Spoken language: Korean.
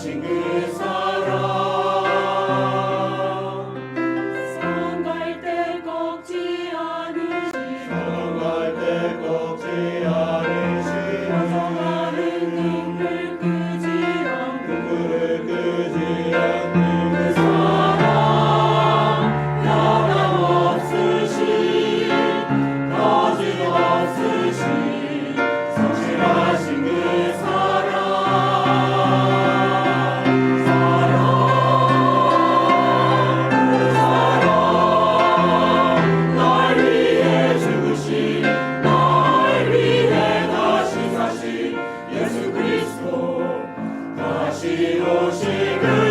Rushing in. 오식을